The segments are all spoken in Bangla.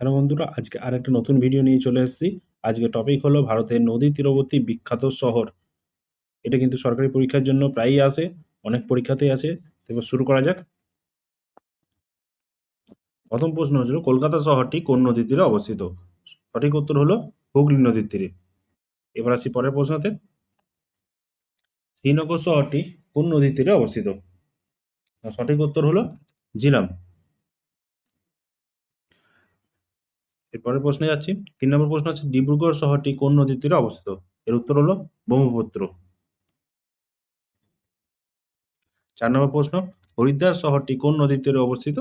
হ্যালো বন্ধুরা, আজকে আরেকটা নতুন ভিডিও নিয়ে চলে এসেছি। আজকে টপিক হলো ভারতের নদী তীরবর্তী বিখ্যাত শহর। এটা কিন্তু সরকারি পরীক্ষার জন্য প্রায়ই আসে, অনেক পরীক্ষাতেই আছে এবার শুরু করা যাক। প্রথম প্রশ্ন হচ্ছিল কলকাতা শহরটি কোন নদীর তীরে অবস্থিত? সঠিক উত্তর হলো, হুগলি নদীর তীরে। এবার আসি পরের প্রশ্নতে। শ্রীনগর শহরটি কোন নদীর তীরে অবস্থিত? সঠিক উত্তর হলো জিলাম এরপরের প্রশ্নে যাচ্ছি। তিন নম্বর প্রশ্ন হচ্ছে, ডিব্রুগড় শহরটি কোন নদীর তীরে অবস্থিত? এর উত্তর হলো, ব্রহ্মপুত্র। চার নম্বর প্রশ্ন, হরিদ্বার শহরটি কোন নদীর তীরে অবস্থিত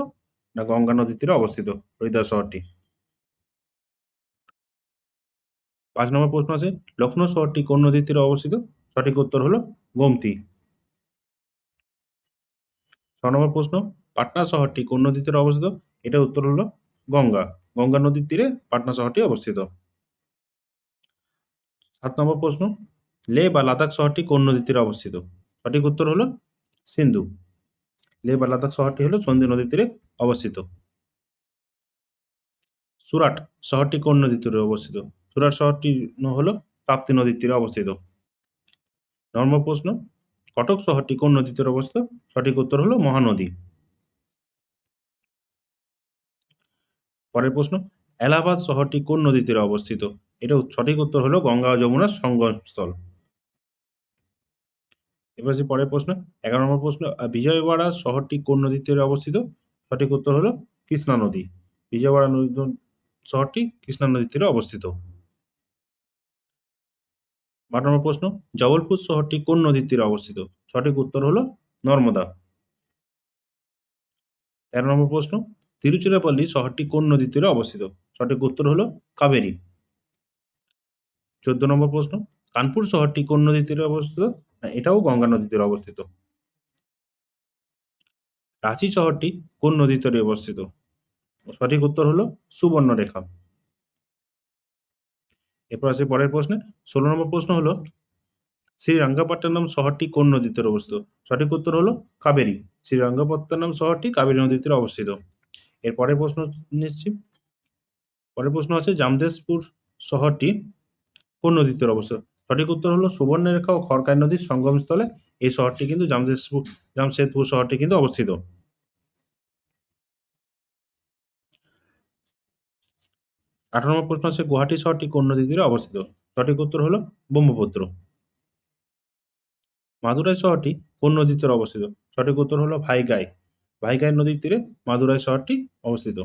না গঙ্গা নদীর তীরে অবস্থিত? হরিদ্বার শহরটি। পাঁচ নম্বর প্রশ্ন আছে, লখনৌ শহরটি কোন নদীর তীরে অবস্থিত? সঠিক উত্তর হলো, গোমতি। ছ নম্বর প্রশ্ন, পাটনা শহরটি কোন নদীর তীরে অবস্থিত? এটা উত্তর হলো, গঙ্গা। গঙ্গা নদীর তীরে পাটনা শহরটি অবস্থিত। সাত নম্বর প্রশ্ন, লে বা লাদাখ শহরটি কোন নদীর তীরে অবস্থিত? সঠিক উত্তর হলো সিন্ধু। লে বা লাদাখ শহরটি হলো সন্ধি নদীর তীরে অবস্থিত। সুরাট শহরটি কোন নদীর তীরে অবস্থিত? সুরাট শহরটি হলো তাপ্তি নদীর তীরে অবস্থিত। নর্ম প্রশ্ন, কটক শহরটি কোন নদীর তীরে অবস্থিত? সঠিক উত্তর হলো মহানদী। পরের প্রশ্ন, এলাহাবাদ শহরটি কোন নদীর তীরে অবস্থিত? এটা সঠিক উত্তর হলো গঙ্গা ও যমুনার সঙ্গমস্থল। এবার আসি পরের প্রশ্ন, এগারো নম্বর প্রশ্ন বিজয়ওয়াড়া শহরটি কোন নদীর তীরে অবস্থিত? সঠিক উত্তর হলো কৃষ্ণা নদী। বিজয়ওয়াড়া নদী, শহরটি কৃষ্ণা নদীর তীরে অবস্থিত। বারো নম্বর প্রশ্ন, জবলপুর শহরটি কোন নদীর তীরে অবস্থিত? সঠিক উত্তর হলো নর্মদা। তেরো নম্বর প্রশ্ন তিরুচিরাপল্লী শহরটি কোন নদীর তীরে অবস্থিত? সঠিক উত্তর হলো কাবেরী। চোদ্দ নম্বর প্রশ্ন, কানপুর শহরটি কোন নদীর তীরে অবস্থিত? না, এটাও গঙ্গা নদীর তীরে অবস্থিত। রাঁচি শহরটি কোন নদীর তীরে অবস্থিত? সঠিক উত্তর হলো সুবর্ণরেখা। এরপর আছে পরের প্রশ্নে, ষোলো নম্বর প্রশ্ন হলো, শ্রীরঙ্গাপট্টনম শহরটি কোন নদীর তীরে অবস্থিত? সঠিক উত্তর হলো কাবেরী। শ্রীরঙ্গপত্তনম শহরটি কাবেরী নদীর তীরে অবস্থিত। এর পরের প্রশ্ন নিচ্ছি। পরের প্রশ্ন আছে জামদেশপুর শহরটি কোন নদীর তীরে অবস্থিত? সঠিক উত্তর হলো সুবর্ণরেখা ও খড়কাই নদীর সঙ্গমস্থলে। এই শহরটি কিন্তু জামশেদপুর জামশেদপুর শহরটি কিন্তু অবস্থিত। আঠারো নম্বর প্রশ্ন আছে গুয়াহাটি শহরটি কোন নদীর তীরে অবস্থিত? সঠিক উত্তর হলো ব্রহ্মপুত্র। মাদুরাই শহরটি কোন নদীর তীরে অবস্থিত? সঠিক উত্তর হলো ভাইগাই। ভাইগাই নদীর তীরে মাদুরাই শহরটি অবস্থিত।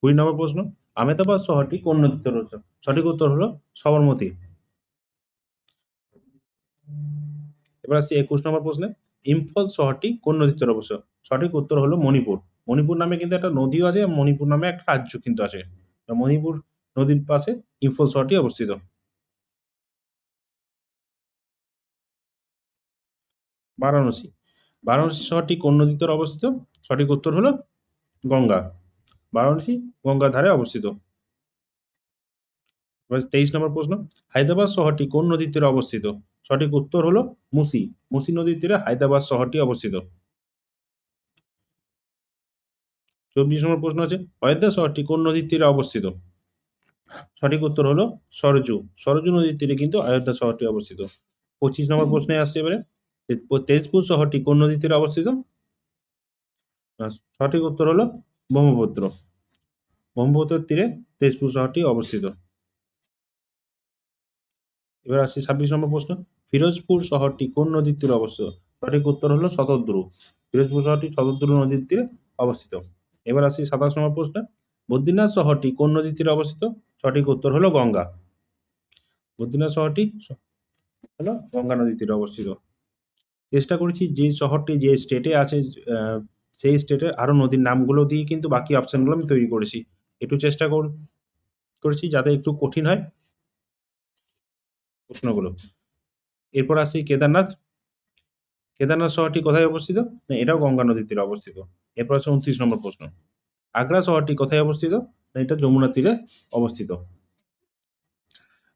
কুড়ি নম্বর প্রশ্ন আমেদাবাদ শহরটি কোন তীরে অবস্থিত? সঠিক উত্তর হলো সবরমতী। এবার আসছি একুশ নম্বর প্রশ্নে, ইম্ফল শহরটি কোন নদীর তীরে অবস্থিত? সঠিক উত্তর হলো মণিপুর। মণিপুর নামে কিন্তু একটা নদীও আছে, মণিপুর নামে একটা রাজ্য কিন্তু আছে। মণিপুর নদীর পাশে ইম্ফল শহরটি অবস্থিত। বারাণসী বারাণসী শহরটি কোন নদীর তীরে অবস্থিত? সঠিক উত্তর হলো গঙ্গা। বারাণসী গঙ্গার ধারে অবস্থিত। তেইশ নম্বর প্রশ্ন, হায়দ্রাবাদ শহরটি কোন নদীর তীরে অবস্থিত? সঠিক উত্তর হলো মুসি। মুসি নদীর তীরে হায়দ্রাবাদ শহরটি অবস্থিত। চব্বিশ নম্বর প্রশ্ন আছে, অযোধ্যা শহরটি কোন নদীর তীরে অবস্থিত? সঠিক উত্তর হলো সরজু। সরজু নদীর তীরে কিন্তু অযোধ্যা শহরটি অবস্থিত। পঁচিশ নম্বর প্রশ্নে আসছে এবারে। তেজপুর শহরটি কোন নদীর তীরে অবস্থিত? সঠিক উত্তর হলো ব্রহ্মপুত্র। ব্রহ্মপুত্রের তীরে তেজপুর শহরটি অবস্থিত। এবার আসছি ছাব্বিশ নম্বর প্রশ্ন। ফিরোজপুর শহরটি কোন নদীর তীরে অবস্থিত? সঠিক উত্তর হলো শতদ্রু। ফিরোজপুর শহরটি শতদ্রু নদীর তীরে অবস্থিত। এবার আসছি সাতাশ নম্বর প্রশ্ন। বদ্রীনাথ শহরটি কোন নদীর তীরে অবস্থিত? সঠিক উত্তর হলো গঙ্গা। বদ্রীনাথ শহরটি হলো গঙ্গা নদীর তীরে অবস্থিত। চেষ্টা করেছি যে শহরটি, যে স্টেটে আছে সেই স্টেটের আরও নদীর নামগুলো দিয়ে কিন্তু বাকি অপশানগুলো আমি তৈরি করেছি। একটু চেষ্টা কর, করেছি যাতে একটু কঠিন হয়। প্রশ্নগুলো। এরপর আসি কেদারনাথ। কেদারনাথ শহরটি কোথায় অবস্থিত? না, এটাও গঙ্গা নদীর তীরে অবস্থিত। এরপর আছে উনত্রিশ নম্বর প্রশ্ন। আগ্রা শহরটি কোথায় অবস্থিত? না, এটা যমুনা তীরে অবস্থিত।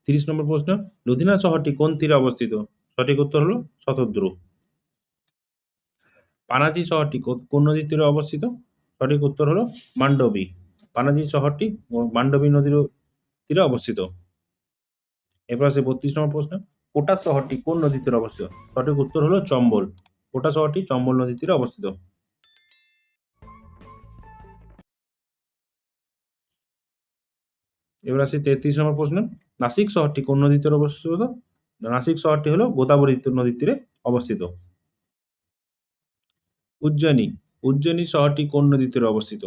তিরিশ নম্বর প্রশ্ন লুধিনা শহরটি কোন তীরে অবস্থিত? সঠিক উত্তর হলো শতদ্রু পানাজি শহরটি কোন নদীর তীরে অবস্থিত? সঠিক উত্তর হলো মান্ডবী। পানাজি শহরটি মান্ডবী নদীর তীরে অবস্থিত। এরপর আছে বত্রিশ নম্বর প্রশ্ন। কোটা শহরটি কোন নদীর তীরে অবস্থিত? সঠিক উত্তর হলো চম্বল। কোটা শহরটি চম্বল নদীর তীরে অবস্থিত। এবার আসি তেত্রিশ নম্বর প্রশ্ন। নাসিক শহরটি কোন নদীর তীরে অবস্থিত? নাসিক শহরটি হলো গোদাবরী নদীর তীরে অবস্থিত। উজ্জয়িনী। উজ্জয়িনী শহরটি কোন নদীর তীরে অবস্থিত?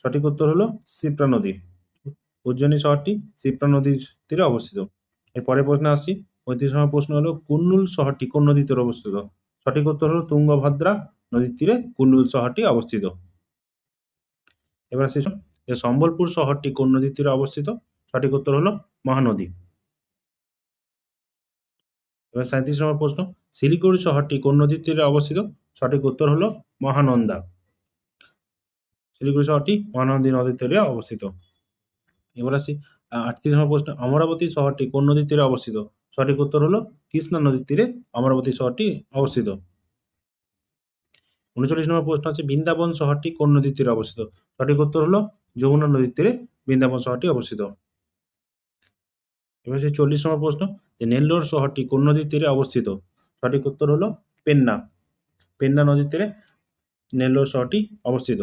সঠিক উত্তর হলো সিপ্রা নদী। উজ্জয়িনী শহরটি সিপ্রা নদীর তীরে অবস্থিত। এর পরের প্রশ্নে আসছি পঁয়ত্রিশ নম্বর প্রশ্ন হলো, কুন্নুল শহরটি কোন নদীর তীরে অবস্থিত? সঠিক উত্তর হলো তুঙ্গভদ্রা নদীর তীরে কুন্নুল শহরটি অবস্থিত। এবার আসছি যে সম্বলপুর শহরটি কোন নদীর তীরে অবস্থিত? সঠিক উত্তর হলো মহানদী। এবার সাঁত্রিশ নম্বর প্রশ্ন, শিলিগুড়ি শহরটি কোন নদীর তীরে অবস্থিত? সঠিক উত্তর হলো মহানন্দা। শিলিগুড়ি শহরটি মহানন্দী নদীর তীরে অবস্থিত। এবার আসি আটত্রিশ নম্বর প্রশ্ন, অমরাবতী শহরটি কোন নদীর তীরে অবস্থিত? সঠিক উত্তর হলো কৃষ্ণা নদীর তীরে অমরাবতী শহরটি অবস্থিত। উনচল্লিশ নম্বর প্রশ্ন আছে, বৃন্দাবন শহরটি কোন নদীর তীরে অবস্থিত? সঠিক উত্তর হলো যমুনা নদীর তীরে বৃন্দাবন শহরটি অবস্থিত। এবার হচ্ছে চল্লিশ নম্বর প্রশ্ন, যে নেল্লোর শহরটি কোন নদীর তীরে অবস্থিত? সঠিক উত্তর হলো পেন্না। পেন্না নদীর তীরে নেল্লোর শহরটি অবস্থিত।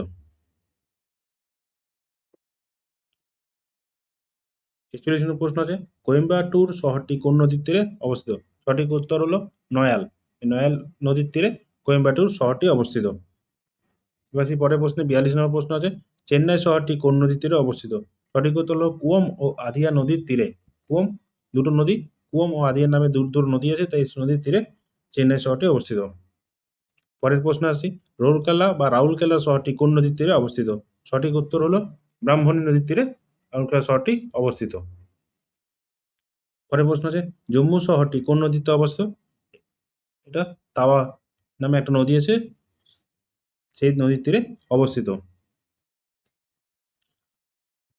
একচল্লিশ নম্বর প্রশ্ন আছে, কোয়েম্বাটুর শহরটি কোন নদীর তীরে অবস্থিত? সঠিক উত্তর হলো নয়াল। নয়াল নদীর তীরে কোয়েম্বাটুর শহরটি অবস্থিত। এবার আসি পরের প্রশ্নে বিয়াল্লিশ নম্বর প্রশ্ন আছে, চেন্নাই শহরটি কোন নদীর তীরে অবস্থিত? সঠিক উত্তর হলো কুয়ম ও আধিয়া নদীর তীরে। কুয়ম দুটো নদী, কুয়ম ও আধিয়ার নামে দূর দূর নদী আছে, তাই নদীর তীরে চেন্নাই শহরটি অবস্থিত। পরের প্রশ্ন আসি। রৌরকেলা বা রাউরকেলা শহরটি কোন নদীর তীরে অবস্থিত? সঠিক উত্তর হলো ব্রাহ্মণী নদীর তীরে। রাউরকেলা শহরটি অবস্থিত। পরের প্রশ্ন আছে জম্মু শহরটি কোন নদীতে অবস্থিত? এটা তাওয়া নামে একটা নদী আছে, সেই নদীর তীরে অবস্থিত।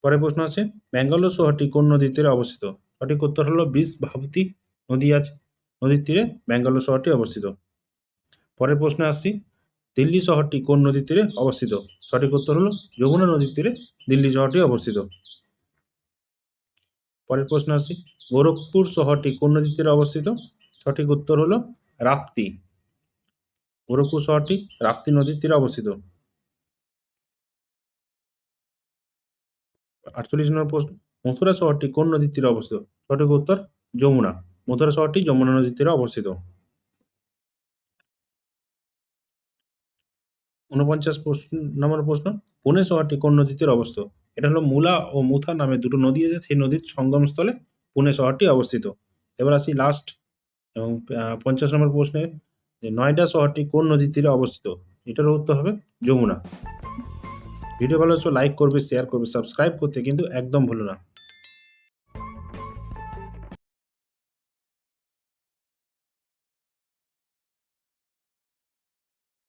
পরের প্রশ্ন আছে ব্যাঙ্গালোর শহরটি কোন নদীর তীরে অবস্থিত? সঠিক উত্তর হলো বিশ ভাবতী নদী আছে, নদীর তীরে ব্যাঙ্গালোর শহরটি অবস্থিত। পরের প্রশ্নে আসছি। দিল্লি শহরটি কোন নদীর তীরে অবস্থিত? সঠিক উত্তর হলো যমুনা নদীর তীরে দিল্লি শহরটি অবস্থিত। পরের প্রশ্ন আসছি, গোরখপুর শহরটি কোন নদীর তীরে অবস্থিত? সঠিক উত্তর হলো রাপ্তি। গোরখপুর শহরটি রাপ্তি নদীর তীরে অবস্থিত। আটচল্লিশ নম্বর প্রশ্ন, মথুরা শহরটি কোন নদীর তীরে অবস্থিত? সঠিক উত্তর যমুনা। মথুরা শহরটি যমুনা নদীর তীরে অবস্থিত। উনপঞ্চাশ প্রশ্ন নম্বর প্রশ্ন, পুনে শহরটি কোন নদীর তীরে অবস্থিত? এটা হলো মুলা ও মুথা নামে দুটো নদী আছে, সেই নদীর সঙ্গমস্থলে পুনে শহরটি অবস্থিত। এবার আসি লাস্ট এবং পঞ্চাশ নম্বর প্রশ্নে, যে নয়ডা শহরটি কোন নদীর তীরে অবস্থিত? এটার উত্তর হবে যমুনা। ভিডিও ভালো লাইক করবে শেয়ার করবে সাবস্ক্রাইব করতে কিন্তু একদম ভুলো না।